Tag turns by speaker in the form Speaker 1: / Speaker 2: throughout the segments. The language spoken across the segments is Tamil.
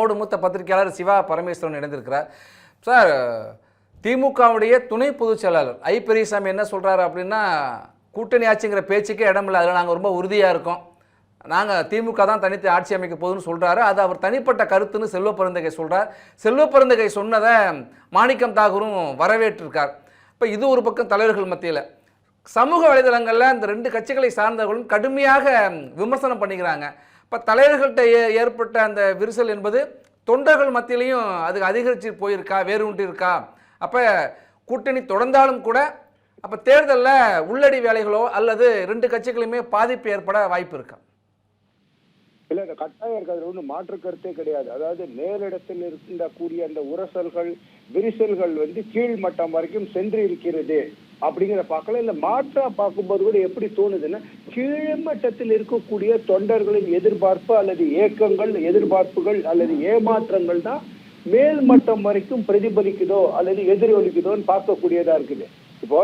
Speaker 1: நம்மோடு மூத்த பத்திரிகையாளர் சிவா பரமேஸ்வரன் இணைந்திருக்கிறார். சார் திமுகவுடைய துணை பொதுச் செயலாளர் ஐ பெரியசாமி என்ன சொல்கிறாரு அப்படின்னா கூட்டணி ஆட்சிங்கிற பேச்சுக்கே இடமில்லை அதில் நாங்கள் ரொம்ப உறுதியாக இருக்கோம். நாங்கள் திமுக தான் தனித்து ஆட்சி அமைக்க போகுதுன்னு சொல்கிறாரு அது அவர் தனிப்பட்ட கருத்துன்னு செல்வ பெருந்தகை சொல்கிறார் செல்வ பெருந்தகை சொன்னதை மாணிக்கம் தாகூரும் வரவேற்றிருக்கார். இப்போ இது ஒரு பக்கம் தலைவர்கள் மத்தியில். சமூக வலைதளங்களில் இந்த ரெண்டு கட்சிகளை சார்ந்தவர்களும் கடுமையாக விமர்சனம் பண்ணிக்கிறாங்க. இப்போ தலைவர்கள்ட்ட ஏ- ஏற்பட்ட அந்த விரிசல் என்பது தொண்டர்கள் மத்தியிலையும் அது அதிகரித்து போயிருக்கா வேறு ஒன்று இருக்கா அப்போ கூட்டணி தொடர்ந்தாலும் கூட அப்போ தேர்தலில் உள்ளடி வேலைகளோ அல்லது ரெண்டு கட்சிகளுமே பாதிப்பு ஏற்பட வாய்ப்பு இருக்கா?
Speaker 2: இல்லை இந்த கட்டாயம் இருக்கிறது ஒன்றும் மாற்று கருத்தே கிடையாது. அதாவது மேலிடத்தில் இருந்த கூடிய அந்த உரசல்கள் விரிசல்கள் வந்து கீழ் மட்டம் வரைக்கும் சென்று இருக்கிறது அப்படிங்கிற பார்க்கலாம் இல்ல மாற்றா பார்க்கும்போது கூட எப்படி தோணுதுன்னா கீழ்மட்டத்தில் இருக்கக்கூடிய தொண்டர்களின் எதிர்பார்ப்பு அல்லது ஏக்கங்கள் எதிர்பார்ப்புகள் அல்லது ஏமாற்றங்கள் தான் மேல் மட்டம் வரைக்கும் பிரதிபலிக்குதோ அல்லது எதிரொலிக்குதோன்னு பார்க்கக்கூடியதா இருக்குது. இப்போ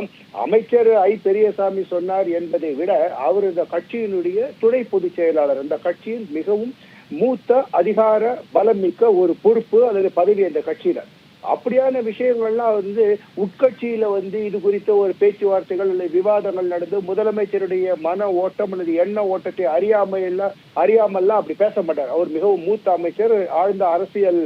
Speaker 2: அமைச்சர் ஐ. பெரியசாமி சொன்னார் என்பதை விட அவர் இந்த கட்சியினுடைய துணை பொதுச் செயலாளர் அந்த கட்சியின் மிகவும் மூத்த அதிகார பலம் மிக்க ஒரு பொறுப்பு அல்லது பதவி அந்த கட்சியில அப்படியான விஷயங்கள்லாம் வந்து உட்கட்சியில வந்து இது குறித்த ஒரு பேச்சுவார்த்தைகள் அல்லது விவாதங்கள் நடந்து முதலமைச்சருடைய மன ஓட்டம் அல்லது எண்ண ஓட்டத்தை அறியாமையெல்லாம் அறியாமல்லாம் அப்படி பேச மாட்டார். அவர் மிகவும் மூத்த அமைச்சர் ஆழ்ந்த அரசியல்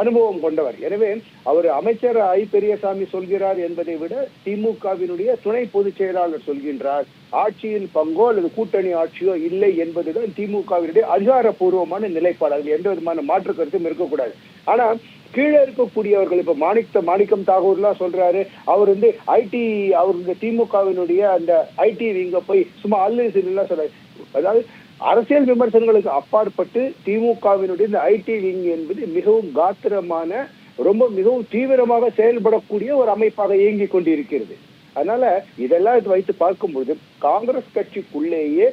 Speaker 2: அனுபவம் கொண்டவர். எனவே அவர் அமைச்சர் ஐ. பெரியசாமி சொல்கிறார் என்பதை விட திமுகவினுடைய துணை பொதுச் செயலாளர் சொல்கின்றார். ஆட்சியில் பங்கோ அல்லது கூட்டணி ஆட்சியோ இல்லை என்பதுதான் திமுகவினுடைய அதிகாரப்பூர்வமான நிலைப்பாடு. அதில் எந்த விதமான மாற்று கருத்தும் இருக்கக்கூடாது. ஆனா கீழே இருக்கக்கூடியவர்கள் இப்ப மாணிக்க மாணிக்கம் தாகூர்லாம் சொல்றாரு அவர் வந்து ஐடி அவர் இந்த திமுகவினுடைய அந்த ஐடி இங்க போய் சும்மா அல்லு சொல்றாரு. அதாவது அரசியல் விமர்சனங்களுக்கு அப்பாற்பட்டு திமுகவினுடைய இந்த ஐடி விங் என்பது மிகவும் காத்திரமான ரொம்ப மிகவும் தீவிரமாக செயல்படக்கூடிய ஒரு அமைப்பாக இயங்கிக் கொண்டிருக்கிறது. அதனால இதெல்லாம் இது வைத்து பார்க்கும்பொழுது காங்கிரஸ் கட்சிக்குள்ளேயே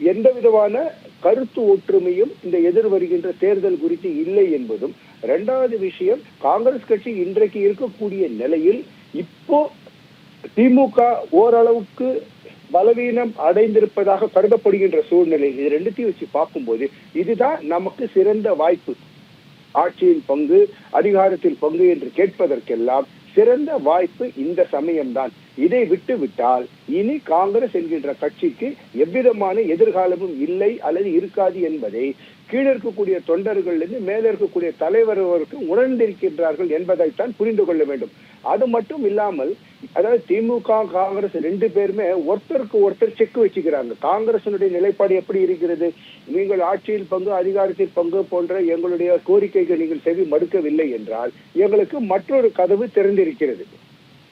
Speaker 2: எந்த விதமான கருத்து ஒற்றுமையும் இந்த எதிர் வருகின்ற தேர்தல் குறித்து இல்லை என்பதும் இரண்டாவது விஷயம் காங்கிரஸ் கட்சி இன்றைக்கு இருக்கக்கூடிய நிலையில் இப்போ திமுக ஓரளவுக்கு பலவீனம் அடைந்திருப்பதாக கருதப்படுகின்ற சூழ்நிலை இது ரெண்டுத்தையும் வச்சு பார்க்கும்போது இதுதான் நமக்கு சிறந்த வாய்ப்பு. ஆட்சியின் பங்கு அதிகாரத்தில் பங்கு என்று கேட்பதற்கெல்லாம் சிறந்த வாய்ப்பு இந்த சமயம்தான். இதை விட்டு விட்டால் இனி காங்கிரஸ் என்கின்ற கட்சிக்கு எவ்விதமான எதிர்காலமும் இல்லை அல்லது இருக்காது என்பதை கீழே இருக்கக்கூடிய தொண்டர்களிலிருந்து மேலே இருக்கக்கூடிய தலைவர் உணர்ந்திருக்கின்றார்கள் என்பதைத்தான் புரிந்து கொள்ள வேண்டும். அது மட்டும் இல்லாமல் அதாவது திமுக காங்கிரஸ் ரெண்டு பேருமே ஒருத்தருக்கு ஒருத்தர் செக் வச்சுக்கிறாங்க. காங்கிரசினுடைய நிலைப்பாடு எப்படி இருக்கிறது? நீங்கள் ஆட்சியில் பங்கு அதிகாரத்தில் பங்கு போன்ற எங்களுடைய கோரிக்கைகள் நீங்கள் செவி மறுக்கவில்லை என்றால் எங்களுக்கு மற்றொரு கதவு திறந்திருக்கிறது.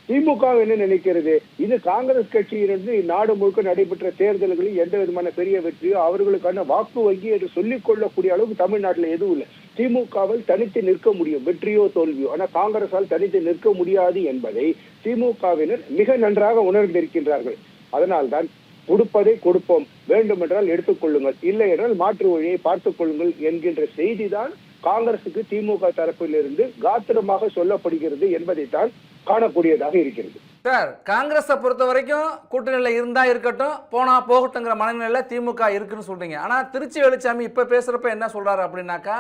Speaker 2: திமுக என்ன நினைக்கிறது? இது காங்கிரஸ் கட்சியிலிருந்து நாடு முழுக்க நடைபெற்ற தேர்தல்களில் எந்த விதமான பெரிய வெற்றியோ அவர்களுக்கான வாக்கு வங்கி என்று சொல்லிக் கொள்ளக்கூடிய அளவுக்கு தமிழ்நாட்டில் எதுவும் இல்லை. திமுகவில் தனித்து நிற்க முடியும். வெற்றியோ தோல்வியோ. ஆனால் காங்கிரஸால் தனித்து நிற்க முடியாது என்பதை திமுகவினர் மிக நன்றாக உணர்ந்திருக்கின்றார்கள். அதனால்தான் கொடுப்பதை கொடுப்போம். வேண்டுமென்றால் எடுத்துக்கொள்ளுங்கள் இல்லை என்றால் மாற்று வழியை பார்த்துக் கொள்ளுங்கள் என்கின்ற செய்திதான் காங்கிரசுக்கு திமுக தரப்பிலிருந்து காத்திரமாக சொல்லப்படுகிறது என்பதைத்தான் காணக்கூடியதாக இருக்கிறது.
Speaker 1: சார் காங்கிரஸை பொறுத்த வரைக்கும் கூட்டணியில் இருந்தால் இருக்கட்டும் போனால் போகட்டுங்கிற மனநிலையில் திமுக இருக்குன்னு சொல்கிறீங்க ஆனால் திருச்சி வெளிச்சாமி இப்போ பேசுகிறப்ப என்ன சொல்கிறாரு அப்படின்னாக்கா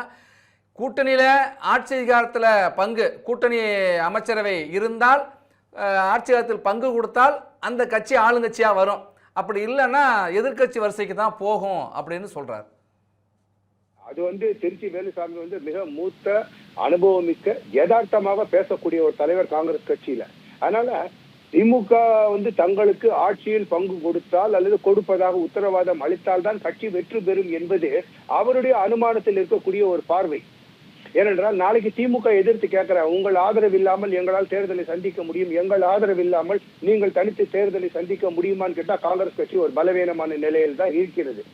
Speaker 1: கூட்டணியில் ஆட்சி அதிகாரத்தில் பங்கு கூட்டணி அமைச்சரவை இருந்தால் ஆட்சி அதிகாரத்தில் பங்கு கொடுத்தால் அந்த கட்சி ஆளுங்கட்சியாக வரும். அப்படி இல்லைன்னா எதிர்க்கட்சி வரிசைக்கு தான் போகும் அப்படின்னு சொல்கிறார்
Speaker 2: அது வந்து திருச்சி வேலுசாமி வந்து மிக மூத்த அனுபவம் மிக்க யதார்த்தமாக பேசக்கூடிய ஒரு தலைவர் காங்கிரஸ் கட்சியில. அதனால திமுக வந்து தங்களுக்கு ஆட்சியில் பங்கு கொடுத்தால் அல்லது கொடுப்பதாக உத்தரவாதம் அளித்தால் தான் கட்சி வெற்றி பெறும் என்பது அவருடைய அனுமானத்தில் இருக்கக்கூடிய ஒரு பார்வை. ஏனென்றால் நாளைக்கு திமுக எதிர்த்து கேட்கிற உங்கள் ஆதரவு இல்லாமல் எங்களால் தேர்தலை சந்திக்க முடியும் எங்கள் ஆதரவு இல்லாமல் நீங்கள் தனித்து தேர்தலை சந்திக்க முடியுமான்னு கேட்டா காங்கிரஸ் கட்சி ஒரு பலவீனமான நிலையில் தான் இருக்கிறது.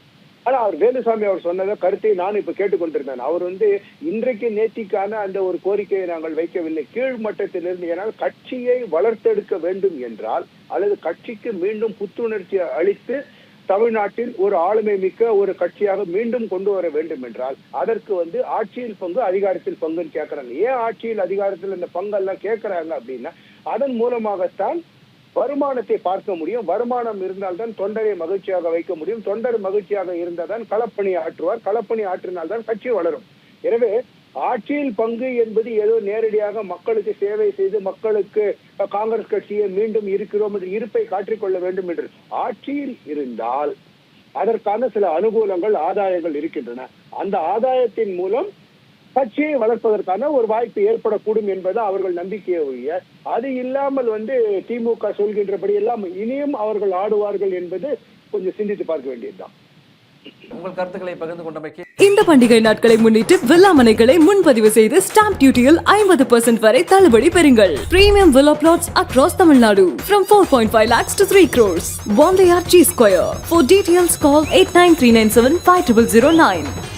Speaker 2: ஆனா அவர் வேலுசாமி அவர் சொன்னத கருத்தை நான் இப்ப கேட்டுக்கொண்டிருந்தேன். அவர் வந்து இன்றைக்கு நேற்றிக்கான அந்த ஒரு கோரிக்கையை நாங்கள் வைக்கவில்லை. கீழ் மட்டத்திலிருந்து ஏனால் கட்சியை வளர்த்தெடுக்க வேண்டும் என்றால் அல்லது கட்சிக்கு மீண்டும் புத்துணர்ச்சி அளித்து தமிழ்நாட்டில் ஒரு ஆளுமை மிக்க ஒரு கட்சியாக மீண்டும் கொண்டு வர வேண்டும் என்றால் அதற்கு வந்து ஆட்சியில் பங்கு அதிகாரத்தில் பங்குன்னு கேட்கறாங்க ஏன் ஆட்சியில் அதிகாரத்தில் இந்த பங்கெல்லாம் கேட்கறாங்க அப்படின்னா அதன் மூலமாகத்தான் வருமானத்தை பார்க்க முடியும். வருமானம் இருந்தால்தான் தொண்டரை மகிழ்ச்சியாக வைக்க முடியும். தொண்டர் மகிழ்ச்சியாக இருந்தால்தான் களப்பணி ஆற்றுவார். களப்பணி ஆற்றினால்தான் கட்சி வளரும். எனவே ஆட்சியில் பங்கு என்பது ஏதோ நேரடியாக மக்களுக்கு சேவை செய்து மக்களுக்கு காங்கிரஸ் கட்சியை மீண்டும் இருக்கிறோம் என்று இருப்பை காட்டிக்கொள்ள வேண்டும் என்று ஆட்சியில் இருந்தால் அதற்கான சில அனுகூலங்கள் ஆதாயங்கள் இருக்கின்றன. அந்த ஆதாயத்தின் மூலம் கட்சியை வளர்ப்பதற்கான ஒரு வாய்ப்பு ஏற்படக்கூடும் என்பது அவர்கள் நம்பிக்கையை ஒழிய அது இல்லாமல் வந்து திமுக சொல்கின்றபடி எல்லாம் இனியும் அவர்கள் ஆடுவார்கள் என்பது கொஞ்சம் சிந்தித்து பார்க்க வேண்டியதுதான்
Speaker 1: உங்கள் கருத்துக்களை பகிர்ந்து கொண்டமைக்கு
Speaker 3: இந்த பண்டிகை நாட்களை முன்னிட்டு வில்லா மனைகளை முன்பதிவு செய்து ஸ்டாம்ப் டியூட்டியில் ஐம்பது பர்சன்ட் வரை தள்ளுபடி பெறுங்கள் premium villa flats across Tamil Nadu from four point five lakhs to three crores. One layer G Square. For details, call 89397 5009.